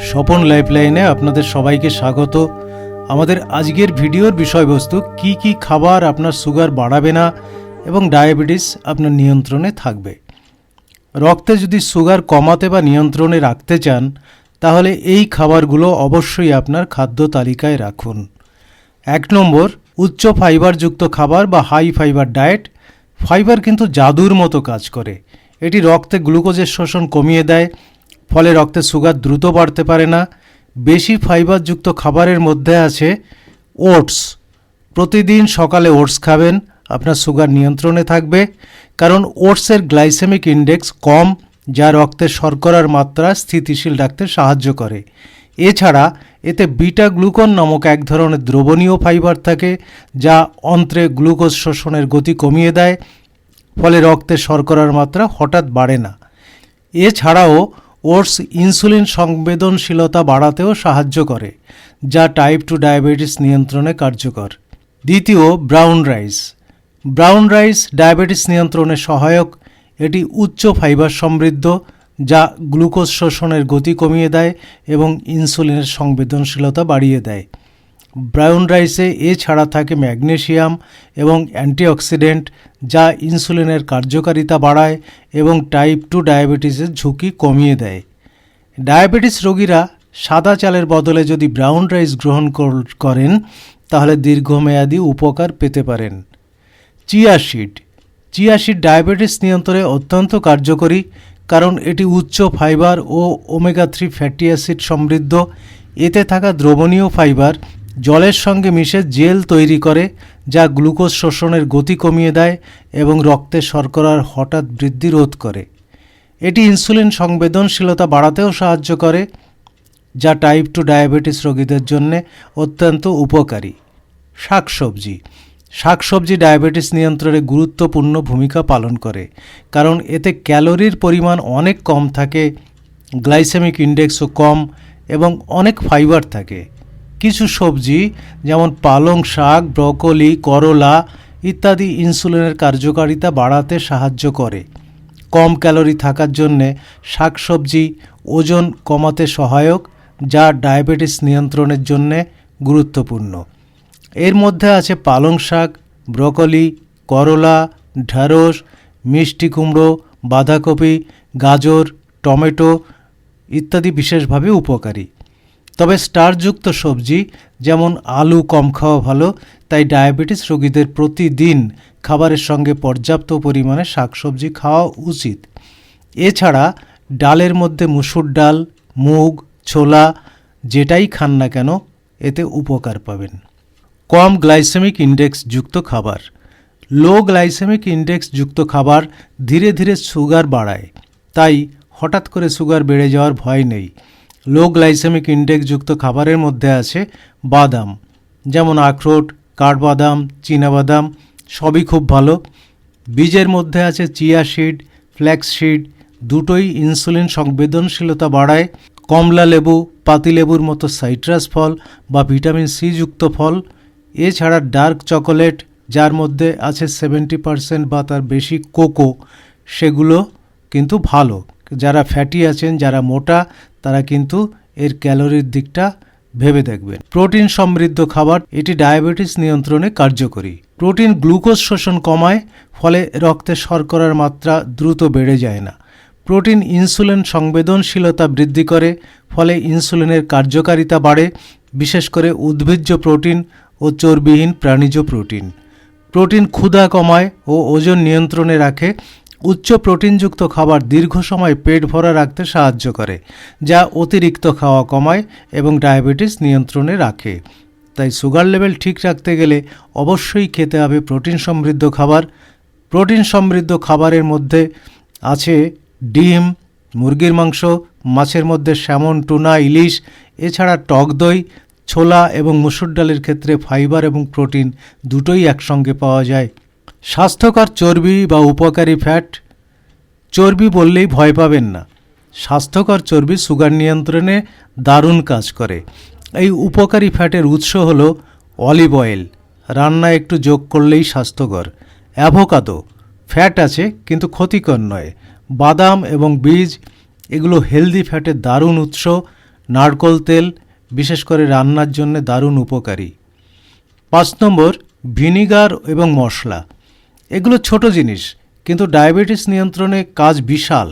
স্বপন লাইফলাইনে আপনাদের সবাইকে স্বাগত। আমাদের আজকের ভিডিওর বিষয়বস্তু, কি কি খাবার আপনার সুগার বাড়াবে না এবং ডায়াবেটিস আপনার নিয়ন্ত্রণে থাকবে। রক্তে যদি সুগার কমাতে বা নিয়ন্ত্রণে রাখতে চান, তাহলে এই খাবারগুলো অবশ্যই আপনার খাদ্য তালিকায় রাখুন। এক নম্বর, উচ্চ ফাইবারযুক্ত খাবার বা হাই ফাইবার ডায়েট। ফাইবার কিন্তু জাদুর মতো কাজ করে। এটি রক্তে গ্লুকোজের শোষণ কমিয়ে দেয় ফলে রক্তে সুগার দ্রুত বাড়তে পারে না। বেশি ফাইবারযুক্ত খাবারের মধ্যে আছে ওটস। প্রতিদিন সকালে ওটস খাবেন, আপনার সুগার নিয়ন্ত্রণে থাকবে, কারণ ওটসের গ্লাইসেমিক ইন্ডেক্স কম, যা রক্তের শর্করার মাত্রা স্থিতিশীল রাখতে সাহায্য করে। এছাড়া, এতে বিটা গ্লুকন নামক এক ধরনের দ্রবণীয় ফাইবার থাকে, যা অন্ত্রে গ্লুকোজ শোষণের গতি কমিয়ে দেয়, ফলে রক্তে শর্করার মাত্রা হঠাৎ বাড়ে না। এছাড়াও ওটস ইনসুলিন সংবেদনশীলতা বাড়াতেও সাহায্য করে, যা টাইপ টু ডায়াবেটিস নিয়ন্ত্রণে কার্যকর। দ্বিতীয় brown rice brown rice diabetes নিয়ন্ত্রণে সহায়ক। এটি উচ্চ ফাইবার সমৃদ্ধ, যা গ্লুকোজ শোষণের গতি কমিয়ে দেয় এবং ইনসুলিনের সংবেদনশীলতা বাড়িয়ে দেয়। ব্রাউন রাইসে এছাড়া থাকে ম্যাগনেসিয়াম এবং অ্যান্টিঅক্সিডেন্ট, যা ইনসুলিনের কার্যকারিতা বাড়ায় এবং টাইপ টু ডায়াবেটিসের ঝুঁকি কমিয়ে দেয়। ডায়াবেটিস রোগীরা সাদা চালের বদলে যদি ব্রাউন রাইস গ্রহণ করেন, তাহলে দীর্ঘমেয়াদী উপকার পেতে পারেন। Chia seed. Chia seed diabetes নিয়ন্ত্রণে অত্যন্ত কার্যকরী, কারণ এটি উচ্চ ফাইবার ও ওমেগা থ্রি ফ্যাটি অ্যাসিড সমৃদ্ধ। এতে থাকা দ্রবণীয় ফাইবার জলের সঙ্গে মিশে জেল তৈরি করে, যা গ্লুকোজ শোষণের গতি কমিয়ে দেয় এবং রক্তে শর্করার হঠাৎ বৃদ্ধি রোধ করে। এটি ইনসুলিন সংবেদনশীলতা বাড়াতেও সাহায্য করে, যা টাইপ টু ডায়াবেটিস রোগীদের জন্য অত্যন্ত উপকারী। শাকসবজি। শাকসবজি ডায়াবেটিস নিয়ন্ত্রণে গুরুত্বপূর্ণ ভূমিকা পালন করে, কারণ এতে ক্যালোরির পরিমাণ অনেক কম থাকে, গ্লাইসেমিক ইন্ডেক্সও কম এবং অনেক ফাইবার থাকে। কিছু সবজি, যেমন পালং শাক, ব্রকলি, করলা ইত্যাদি ইনসুলিনের কার্যকারিতা বাড়াতে সাহায্য করে। কম ক্যালোরি থাকার জন্যে শাকসবজি ওজন কমাতে সহায়ক, যা ডায়াবেটিস নিয়ন্ত্রণের জন্যে গুরুত্বপূর্ণ। এর মধ্যে আছে পালং শাক, ব্রকলি, করলা, ঢ্যাঁড়স, মিষ্টি কুমড়ো, বাঁধাকপি, গাজর, টমেটো ইত্যাদি বিশেষভাবে উপকারী। তবে স্টারযুক্ত সবজি, যেমন আলু কম খাওয়া ভালো, তাই ডায়াবেটিস রোগীদের প্রতিদিন খাবারের সঙ্গে পর্যাপ্ত পরিমাণে শাকসবজি খাওয়া উচিত। এছাড়া ডালের মধ্যে মুসুর ডাল, মুগ, ছোলা, যেটাই খান না কেন, এতে উপকার পাবেন। কম গ্লাইসেমিক ইন্ডেক্স যুক্ত খাবার। লো গ্লাইসেমিক ইন্ডেক্স যুক্ত খাবার ধীরে ধীরে সুগার বাড়ায়, তাই হঠাৎ করে সুগার বেড়ে যাওয়ার ভয় নেই। লো গ্লাইসেমিক ইন্ডেক্স যুক্ত খাবারের মধ্যে আছে বাদাম, যেমন আখরোট, কাঠবাদাম, চীনাবাদাম, সবই খুব ভালো। বীজের মধ্যে আছে চিয়া সিড, ফ্ল্যাক্স সিড, দুটোই ইনসুলিন সংবেদনশীলতা বাড়ায়। কমলা লেবু পাতিলেবুর মতো সাইট্রাস ফল বা ভিটামিন সি যুক্ত ফল। এছাড়া ডার্ক চকোলেট, যার মধ্যে আছে সেভেন্টি পারসেন্ট বা তার বেশি কোকো, সেগুলো কিন্তু ভালো। যারা ফ্যাটি আছেন, যারা মোটা, তারা কিন্তু এর ক্যালোরির দিকটা ভেবে দেখবেন। প্রোটিন সমৃদ্ধ খাবার, এটি ডায়াবেটিস নিয়ন্ত্রণে কার্যকরী। প্রোটিন গ্লুকোজ শোষণ কমায়, ফলে রক্তে শর্করার মাত্রা দ্রুত বেড়ে যায় না। প্রোটিন ইনসুলিন সংবেদনশীলতা বৃদ্ধি করে, ফলে ইনসুলিনের কার্যকারিতা বাড়ে, বিশেষ করে উদ্ভিজ্জ প্রোটিন ও চর্বিহীন প্রাণীজ প্রোটিন। প্রোটিন ক্ষুধা কমায় ও ওজন নিয়ন্ত্রণে রাখে উচ্চ প্রোটিনযুক্ত খাবার দীর্ঘ সময় পেট ভরা রাখতে সাহায্য করে, যা অতিরিক্ত খাওয়া কমায় এবং ডায়াবেটিস নিয়ন্ত্রণে রাখে। তাই সুগার লেভেল ঠিক রাখতে গেলে অবশ্যই খেতে হবে প্রোটিন সমৃদ্ধ খাবার। প্রোটিন সমৃদ্ধ খাবারের মধ্যে আছে ডিম, মুরগির মাংস, মাছের মধ্যে স্যামন, টুনা, ইলিশ, এছাড়া টক দই, ছোলা এবং মুসুর ডালের ক্ষেত্রে ফাইবার এবং প্রোটিন দুটোই একসঙ্গে পাওয়া যায়। স্বাস্থ্যকর চর্বি বা উপকারী ফ্যাট চর্বি বললেই ভয় পাবেন না। স্বাস্থ্যকর চর্বি সুগার নিয়ন্ত্রণে দারুণ কাজ করে। এই উপকারী ফ্যাটের উৎস হল অলিভ অয়েল রান্নায় একটু যোগ করলেই স্বাস্থ্যকর। অ্যাভোকাদো ফ্যাট আছে কিন্তু ক্ষতিকর নয়। বাদাম এবং বীজ, এগুলো হেলদি ফ্যাটের দারুণ উৎস। নারকোল তেল, বিশেষ করে রান্নার জন্য দারুণ উপকারী। পাঁচ নম্বর, ভিনিগার এবং মশলা। এগুলো ছোট জিনিস, কিন্তু ডায়াবেটিস নিয়ন্ত্রণে কাজ বিশাল।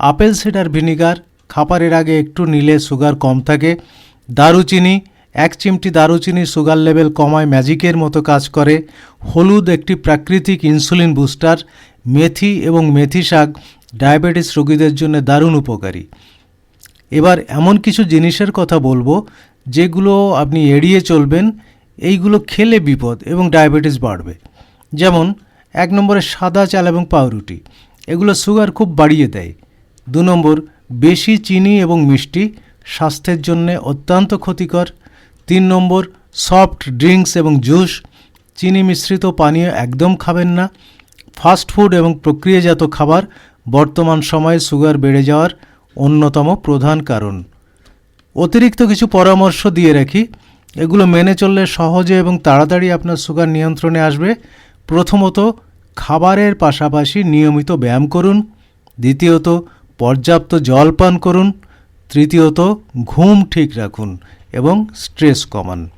আপেল সিডার ভিনিগার, খাবারের আগে একটু নিলে সুগার কম থাকে, দারুচিনি, এক চিমটি দারুচিনি সুগার লেভেল কমায় ম্যাজিকের মতো কাজ করে, হলুদ একটি প্রাকৃতিক ইনসুলিন বুস্টার, মেথি এবং মেথি শাক ডায়াবেটিস রোগীদের জন্য দারুণ উপকারী। এবার এমন কিছু জিনিসের কথা বলব, যেগুলো আপনি এড়িয়ে চলবেন, এইগুলো খেলে বিপদ এবং ডায়াবেটিস বাড়বে। যেমন এক নম্বরে সাদা চাল এবং পাউরুটি। এগুলো সুগার খুব বাড়িয়ে দেয়। দু নম্বর, বেশি চিনি এবং মিষ্টি, স্বাস্থ্যের জন্য অত্যন্ত ক্ষতিকর। তিন নম্বর, সফট ড্রিঙ্কস এবং জুস। চিনি মিশ্রিত পানীয় একদম খাবেন না। ফাস্ট ফুড এবং প্রক্রিয়াজাত খাবার বর্তমান সময়ে সুগার বেড়ে যাওয়ার অন্যতম প্রধান কারণ। অতিরিক্ত কিছু পরামর্শ দিয়ে রাখি। এগুলো মেনে চললে সহজে এবং তাড়াতাড়ি আপনার সুগার নিয়ন্ত্রণে আসবে। প্রথমত, খাবারের পাশাপাশি নিয়মিত ব্যায়াম করুন। দ্বিতীয়ত, পর্যাপ্ত জল পান করুন। তৃতীয়ত, ঘুম ঠিক রাখুন এবং স্ট্রেস কমান।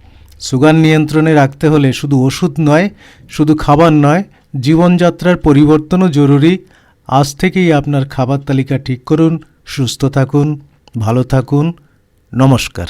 সুগার নিয়ন্ত্রণে রাখতে হলে শুধু ওষুধ নয়, শুধু খাবার নয়, জীবনযাত্রার পরিবর্তনও জরুরি। আজ থেকেই আপনার খাবার তালিকা ঠিক করুন, সুস্থ থাকুন, ভালো থাকুন। নমস্কার।